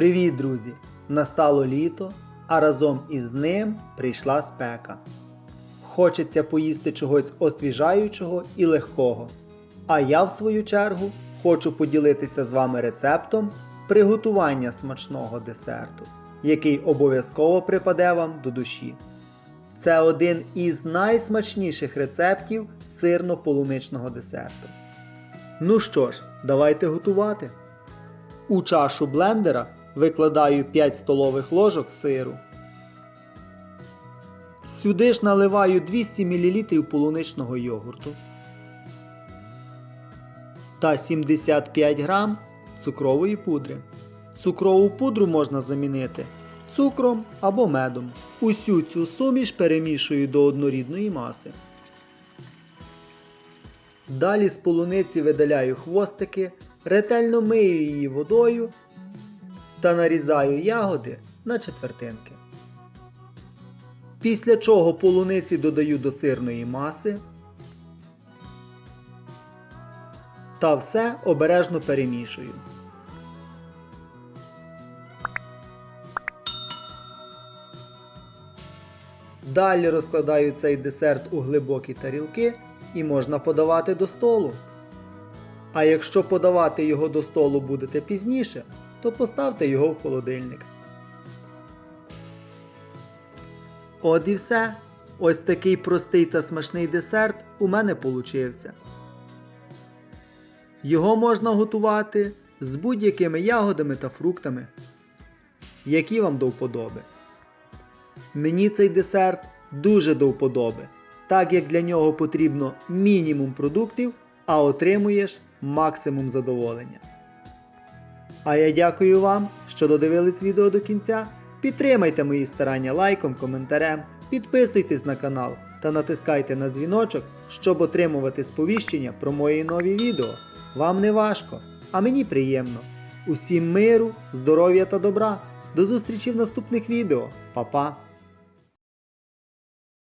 Привіт, друзі! Настало літо, а разом із ним прийшла спека. Хочеться поїсти чогось освіжаючого і легкого. А я, в свою чергу, хочу поділитися з вами рецептом приготування смачного десерту, який обов'язково припаде вам до душі. Це один із найсмачніших рецептів сирно-полуничного десерту. Ну що ж, давайте готувати. У чашу блендера викладаю 5 столових ложок сиру. Сюди ж наливаю 200 мл полуничного йогурту та 75 г цукрової пудри. Цукрову пудру можна замінити цукром або медом. Усю цю суміш перемішую до однорідної маси. Далі з полуниці видаляю хвостики, ретельно мию її водою та нарізаю ягоди на четвертинки. Після чого полуниці додаю до сирної маси та все обережно перемішую. Далі розкладаю цей десерт у глибокі тарілки і можна подавати до столу. А якщо подавати його до столу будете пізніше, то поставте його в холодильник. От і все. Ось такий простий та смачний десерт у мене получився. Його можна готувати з будь-якими ягодами та фруктами, які вам до вподоби. Мені цей десерт дуже до вподоби, так як для нього потрібно мінімум продуктів, а отримуєш максимум задоволення. А я дякую вам, що додивились відео до кінця. Підтримайте мої старання лайком, коментарем, підписуйтесь на канал та натискайте на дзвіночок, щоб отримувати сповіщення про мої нові відео. Вам не важко, а мені приємно. Усім миру, здоров'я та добра. До зустрічі в наступних відео. Па-па!